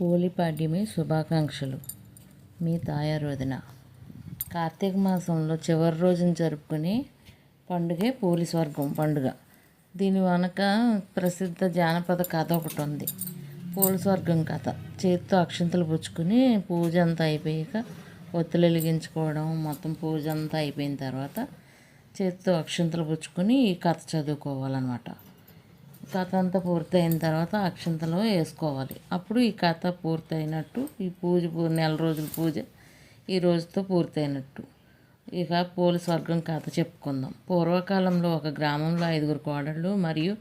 పోలిపాడ్యమి శుభాకాంక్షలు. మీ తాయారోదిన. కార్తీక మాసంలో చివరి రోజున జరుపుకునే పండుగే పోలి స్వర్గం పండుగ. దీని వెనక ప్రసిద్ధ జానపద కథ ఒకటి ఉంది. పోలి స్వర్గం కథ. చేతితో అక్షింతలు పుచ్చుకుని పూజ అంతా అయిపోయాక ఒత్తులు వెలిగించుకోవడం మొత్తం పూజ అంతా అయిపోయిన తర్వాత చేతితో అక్షింతలు పుచ్చుకొని ఈ కథ చదువుకోవాలన్నమాట. కథ అంతా పూర్తయిన తర్వాత అక్షంతలో వేసుకోవాలి. అప్పుడు ఈ కథ పూర్తయినట్టు ఈ పూజ నెల రోజుల పూజ ఈ రోజుతో పూర్తయినట్టు. ఇక పోలి స్వర్గం కథ చెప్పుకుందాం. పూర్వకాలంలో ఒక గ్రామంలో ఐదుగురు కోడళ్ళు మరియు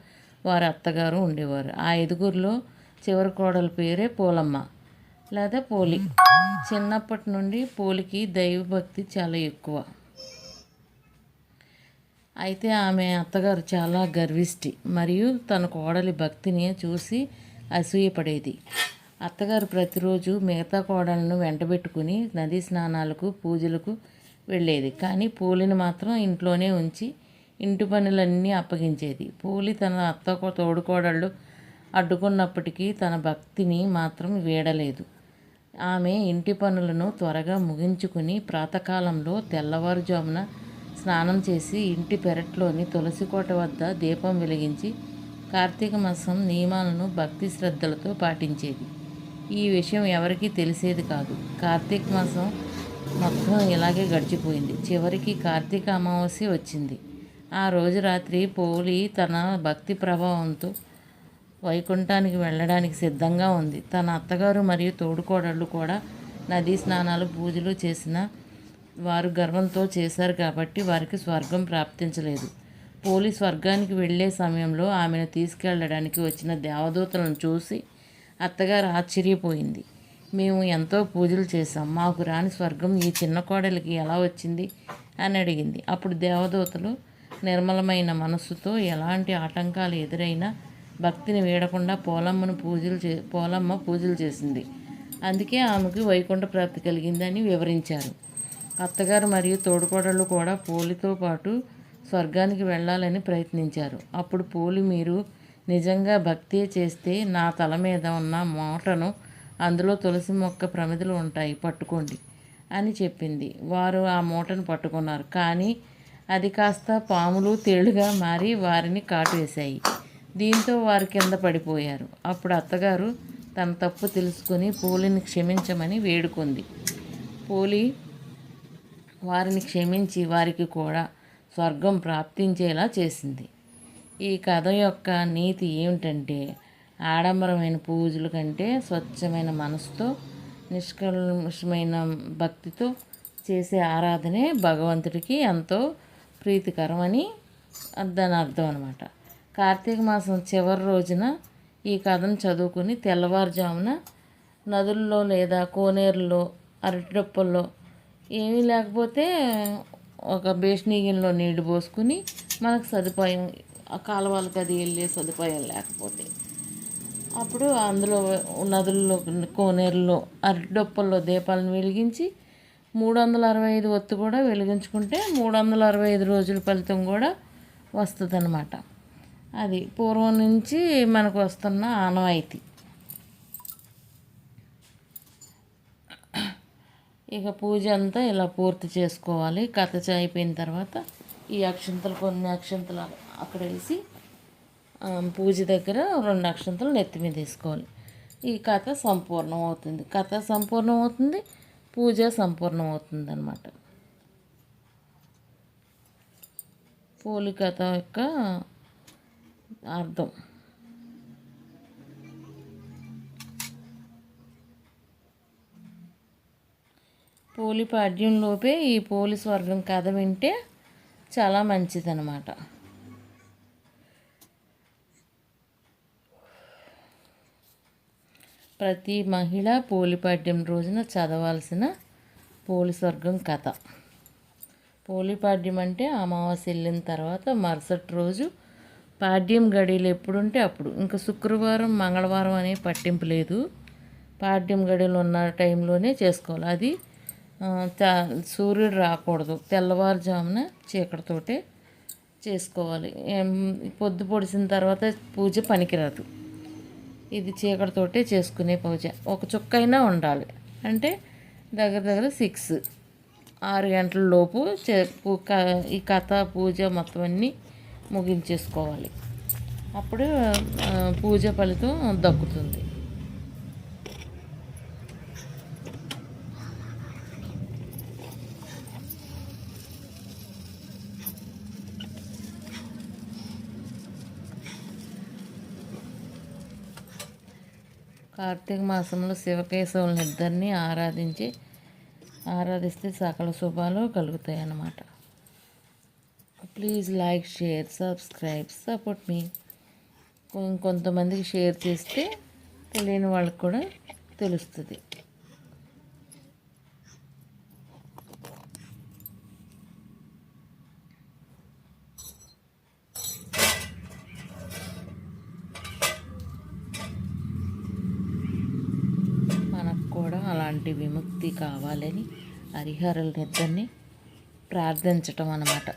వారి అత్తగారు ఉండేవారు. ఆ ఐదుగురిలో చివరి కోడల పేరే పూలమ్మ లేదా పోలి. చిన్నప్పటి నుండి పోలికి దైవభక్తి చాలా ఎక్కువ. అయితే ఆమె అత్తగారు చాలా గర్విష్టి మరియు తన కోడలి భక్తిని చూసి అసూయపడేది. అత్తగారు ప్రతిరోజు మిగతా కోడలను వెంటబెట్టుకుని నదీ స్నానాలకు పూజలకు వెళ్ళేది. కానీ పూలిని మాత్రం ఇంట్లోనే ఉంచి ఇంటి పనులన్నీ అప్పగించేది. పూలి తన అత్త తోడుకోడళ్ళు అడ్డుకున్నప్పటికీ తన భక్తిని మాత్రం వీడలేదు. ఆమె ఇంటి పనులను త్వరగా ముగించుకుని ప్రాతకాలంలో తెల్లవారుజామున స్నానం చేసి ఇంటి పెరట్లోని తులసి కోట వద్ద దీపం వెలిగించి కార్తీక మాసం నియమాలను భక్తి శ్రద్ధలతో పాటించేది. ఈ విషయం ఎవరికీ తెలిసేది కాదు. కార్తీక మాసం మొత్తం ఇలాగే గడిచిపోయింది. చివరికి కార్తీక అమావాస్య వచ్చింది. ఆ రోజు రాత్రి పోలి తన భక్తి ప్రభావంతో వైకుంఠానికి వెళ్ళడానికి సిద్ధంగా ఉంది. తన అత్తగారు మరియు తోడుకోడళ్ళు కూడా నదీ స్నానాలు పూజలు చేసిన వారు గర్వంతో చేశారు కాబట్టి వారికి స్వర్గం ప్రాప్తించలేదు. పోలి స్వర్గానికి వెళ్ళే సమయంలో ఆమెను తీసుకెళ్ళడానికి వచ్చిన దేవదూతలను చూసి అత్తగారు ఆశ్చర్యపోయింది. మేము ఎంతో పూజలు చేశాం. మాకు రాని స్వర్గం ఈ చిన్న కోడలికి ఎలా వచ్చింది? అని అడిగింది. అప్పుడు దేవదూతలు నిర్మలమైన మనస్సుతో ఎలాంటి ఆటంకాలు ఎదురైనా భక్తిని వీడకుండా పోలమ్మను పూజలు చే పోలమ్మ పూజలు చేసింది. అందుకే ఆమెకు వైకుంఠ ప్రాప్తి కలిగిందని వివరించారు. అత్తగారు మరియు తోడుకోడళ్ళు కూడా పోలితో పాటు స్వర్గానికి వెళ్ళాలని ప్రయత్నించారు. అప్పుడు పోలి మీరు నిజంగా భక్తి చేస్తే నా తల మీద ఉన్న మూటను అందులో తులసి మొక్క ప్రమిదలు ఉంటాయి పట్టుకోండి అని చెప్పింది. వారు ఆ మూటను పట్టుకున్నారు. కానీ అది కాస్త పాములు తేలుగా మారి వారిని కాటు వేశాయి దీంతో వారు కింద పడిపోయారు. అప్పుడు అత్తగారు తన తప్పు తెలుసుకుని పోలిని క్షమించమని వేడుకుంది. పోలి వారిని క్షమించి వారికి కూడా స్వర్గం ప్రాప్తించేలా చేసింది. ఈ కథ యొక్క నీతి ఏమిటంటే ఆడంబరమైన పూజల కంటే స్వచ్ఛమైన మనసుతో నిష్కల్మషమైన భక్తితో చేసే ఆరాధనే భగవంతుడికి ఎంతో ప్రీతికరమని దాని అర్థం అనమాట కార్తీక మాసం చివరి రోజున ఈ కథను చదువుకుని తెల్లవారుజామున నదుల్లో లేదా కోనేరులో అరటిడొప్పల్లో ఏమీ లేకపోతే ఒక బేషనీగిన్లో నీళ్ళు పోసుకుని మనకు సదుపాయం ఆ కాలువలకు అది వెళ్ళే సదుపాయం లేకపోతే. అప్పుడు అందులో నదుల్లో కోనేరులో అరటిడొప్పల్లో దీపాలను వెలిగించి మూడు వందల అరవై ఐదు ఒత్తు కూడా వెలిగించుకుంటే మూడు వందల అరవై ఐదు రోజుల ఫలితం కూడా వస్తుంది అది పూర్వం నుంచి మనకు వస్తున్న ఆనవాయితీ. ఇక పూజ అంతా ఇలా పూర్తి చేసుకోవాలి. కథ చాయిపోయిన అయిపోయిన తర్వాత ఈ అక్షంతలు కొన్ని అక్షంతలు అక్కడ వేసి పూజ దగ్గర రెండు అక్షంతలు నెత్తి మీద వేసుకోవాలి. ఈ కథ సంపూర్ణం అవుతుంది. కథ సంపూర్ణం అవుతుంది పూజ సంపూర్ణం అవుతుంది అనమాట పోలి కథ యొక్క అర్థం. పోలి పాడ్యంలోపే ఈ పోలి స్వర్గం కథ వింటే చాలా మంచిదన్నమాట. ప్రతి మహిళ పోలిపాడ్యం రోజున చదవాల్సిన పోలి స్వర్గం కథ. పోలిపాడ్యం అంటే అమావాస్య వెళ్ళిన తర్వాత మరుసటి రోజు పాడ్యం గడియలు ఎప్పుడుంటే అప్పుడు. ఇంకా శుక్రవారం మంగళవారం అనే పట్టింపు లేదు. పాడ్యం గడియలు ఉన్న టైంలోనే చేసుకోవాలి. అది సూర్యుడు రాకూడదు. తెల్లవారుజామున చీకటితోటే చేసుకోవాలి. పొద్దు పొడిసిన తర్వాత పూజ పనికిరాదు. ఇది చీకటితోటే చేసుకునే పూజ. ఒక చుక్క అయినా ఉండాలి. అంటే దగ్గర దగ్గర సిక్స్ ఆరు గంటల లోపు చే పూ- క- ఈ కథ పూజ మొత్తం అన్నీ ముగించేసుకోవాలి. అప్పుడు పూజ ఫలితం దక్కుతుంది. కార్తీక మాసంలో శివకేశవులను ఇద్దరిని ఆరాధించి ఆరాధిస్తే సకల శుభాలు కలుగుతాయి అన్నమాట please like share subscribe support మీ కొంతమందికి షేర్ చేస్తే తెలియని వాళ్ళకి కూడా తెలుస్తుంది మనకు కూడా అలాంటి విముక్తి కావాలని హరిహరల నిద్రని ప్రార్థించటం అన్నమాట.